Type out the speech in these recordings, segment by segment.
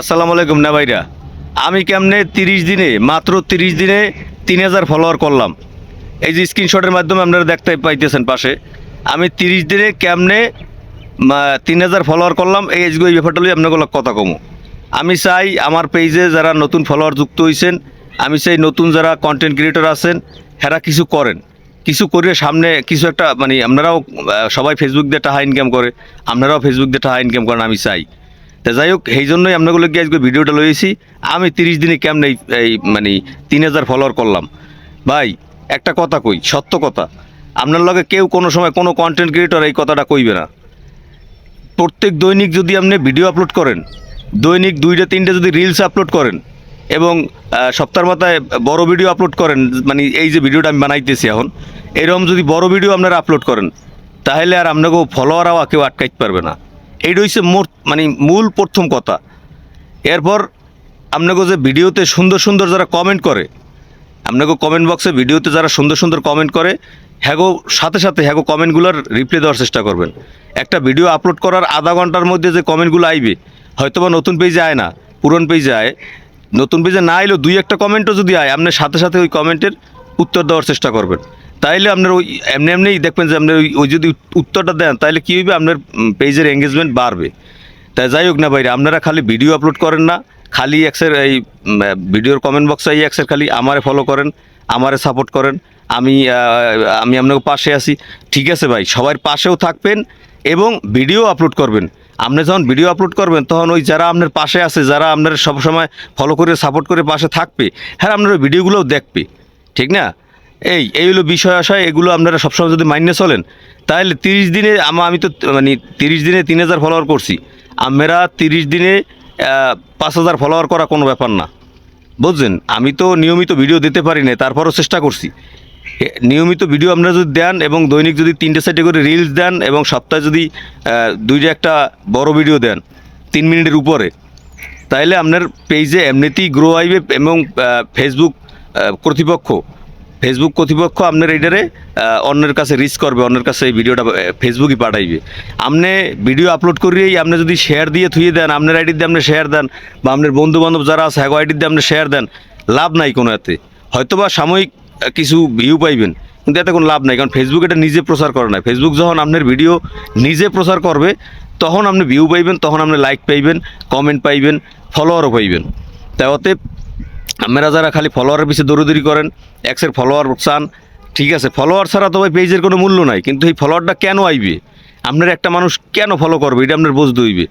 আসসালামু আলাইকুম না ভাইরা। আমি কেমনে তিরিশ দিনে, মাত্র তিরিশ দিনে তিন হাজার ফলোয়ার করলাম। এই যে স্ক্রিনশটের মাধ্যমে আপনারা দেখতে পাইতেছেন পাশে। আমি তিরিশ দিনে কেমনে তিন হাজার ফলোয়ার করলাম, এই এই ব্যাপারটা লই আপনাকে কথা কমো। আমি চাই আমার পেজে যারা নতুন ফলোয়ার যুক্ত হয়েছেন আমি চাই নতুন যারা কন্টেন্ট ক্রিয়েটর আছেন, হেরা কিছু করেন। কিছু করে সামনে কিছু একটা মানে আপনারাও সবাই ফেসবুক দিয়ে টাকা ইনকাম করে, আপনারাও ফেসবুক দিয়ে টাকা ইনকাম করেন, আমি চাই। তা যাই হোক, সেই জন্যই আপনাগুলো গিয়ে আজকে ভিডিওটা লয়েছি আমি তিরিশ দিনে কেমনে এই- মানে তিন হাজার ফলোয়ার করলাম। ভাই, একটা কথা কই, সত্য কথা। আপনার লগে কেউ কোনো সময় কোনো কন্টেন্ট ক্রিয়েটর এই কথাটা কইবে না। প্রত্যেক দৈনিক যদি আপনি ভিডিও আপলোড করেন, দৈনিক দুইটা, তিনটে যদি রিলস আপলোড করেন, এবং সপ্তাহের মাথায় বড় ভিডিও আপলোড করেন মানে এই যে ভিডিওটা আমি বানাইতেছি এখন, এরকম যদি বড় ভিডিও আপনারা আপলোড করেন, তাহলে আর আপনাকেও ফলোয়ার হওয়া কেউ আটকাইতে পারবে না। এইটা হচ্ছে মোর মানে মূল প্রথম কথা। এরপর আপনাকে যে ভিডিওতে সুন্দর সুন্দর যারা কমেন্ট করে, আপনাকে কমেন্ট বক্সে ভিডিওতে যারা সুন্দর সুন্দর কমেন্ট করে, হ্যাগো, সাথে সাথে হ্যাগো কমেন্টগুলোর রিপ্লাই দেওয়ার চেষ্টা করবেন। একটা ভিডিও আপলোড করার আধা ঘণ্টার মধ্যে যে কমেন্টগুলো আইবে, হয়তোবা নতুন পেজে আয় না, পুরন পেজে আয়, নতুন পেজে না এলেও দুই একটা কমেন্টও যদি আয় আপনার সাথে সাথে ওই কমেন্টের উত্তর দেওয়ার চেষ্টা করবেন। তাইলে আপনার ওই এমনি এমনিই দেখবেন যে আপনার ওই যদি উত্তরটা দেন তাহলে কী হবে আপনার পেজের এঙ্গেজমেন্ট বাড়বে। তাই যাই হোক না ভাইরা, আপনারা খালি ভিডিও আপলোড করেন না, খালি এক্সের এই ভিডিওর কমেন্ট বক্সে এই এক্সের খালি আমারে ফলো করেন, আমারে সাপোর্ট করেন। আমি আমি আপনাকে পাশে আছি। ঠিক আছে ভাই সবার পাশেও থাকবেন এবং ভিডিও আপলোড করবেন। আপনি যখন ভিডিও আপলোড করবেন, তখন ওই যারা আপনার পাশে আছে, যারা আপনার সবসময় ফলো করে সাপোর্ট করে পাশে থাকবে হ্যাঁ আপনার ভিডিওগুলোও দেখবে। ঠিক না? এই এই হলো বিষয় আশয়, এগুলো আপনারা সবসময় যদি মাইনে চলেন, তাহলে তিরিশ দিনে আমি তো মানে তিরিশ দিনে তিন হাজার ফলোয়ার করছি। আমরা তিরিশ দিনে পাঁচ হাজার ফলোয়ার করা কোনো ব্যাপার না। বুঝছেন? আমি তো নিয়মিত ভিডিও দিতে পারি না তারপরও চেষ্টা করছি। নিয়মিত ভিডিও আপনারা যদি দেন এবং দৈনিক যদি তিনটে সাইডে করে রিলস দেন এবং সপ্তাহে যদি দুইটা একটা বড় ভিডিও দেন, তিন মিনিটের উপরে তাইলে আপনার পেজে এমনিতেই গ্রো আইবে এবং ফেসবুক কর্তৃপক্ষ ফেসবুক কর্তৃপক্ষ আপনার এইটারে অন্যের কাছে রিচ করবে, অন্যের কাছে এই ভিডিওটা ফেসবুকই পাঠাইবে। আপনি ভিডিও আপলোড করিয়েই আপনি যদি শেয়ার দিয়ে থুয়ে দেন আপনার আইডি দিয়ে আপনি শেয়ার দেন, বা আপনার বন্ধু বান্ধব যারা আছে, হ্যাগো আইডি দিয়ে আপনি শেয়ার দেন, লাভ নাই কোনো এতে। হয়তোবা সাময়িক কিছু ভিউ পাইবেন, কিন্তু এতে কোনো লাভ নাই, কারণ ফেসবুক এটা নিজে প্রচার করে না ফেসবুক যখন আপনার ভিডিও নিজে প্রচার করবে, তখন আপনি ভিউ পাইবেন, তখন আপনি লাইক পাইবেন কমেন্ট পাইবেন ফলোয়ারও পাইবেন। অতএব আপনারা যারা খালি ফলোয়ারের পিছিয়ে দৌড়দৌড়ি করেন এক্সের ফলোয়ার চান, ঠিক আছে ফলোয়ার ছাড়া তো ওই পেজের কোনো মূল্য নাই, কিন্তু এই ফলোয়ারটা কেন আইবে? আপনার একটা মানুষ কেন ফলো করবে? এটা আপনার বুঝতে হইবে।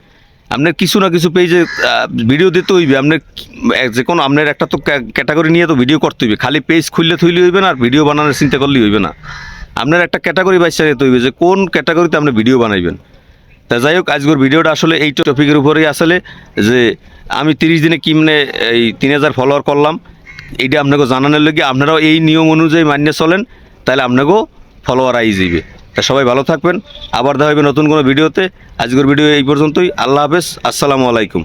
আপনার কিছু না কিছু পেজে ভিডিও দিতে হইবে, আপনার যে কোনো আপনার একটা তো ক্যাটাগরি নিয়ে তো ভিডিও করতে হইবে। খালি পেজ খুললে থুইলে হইবে না, আর ভিডিও বানানোর চিন্তা করলেই হইবে না। আপনার একটা ক্যাটাগরি বাচ্চা নিতে হইবে যে কোন ক্যাটাগরিতে আপনি ভিডিও বানাইবেন। তা যাই হোক, আজকের ভিডিওটা আসলে এই টপিকের উপরেই আসলে যে আমি তিরিশ দিনে কিমনে এই তিন হাজার ফলোয়ার করলাম। এইটা আপনাকে জানানোর লাগে আপনারাও এই নিয়ম অনুযায়ী মান্য চলেন, তাহলে আপনাকেও ফলোয়ার আই যাবে তা সবাই ভালো থাকবেন, আবার দেখা হবে নতুন কোনো ভিডিওতে। আজকের ভিডিও এই পর্যন্তই, আল্লাহ হাফেজ, আসসালামু আলাইকুম।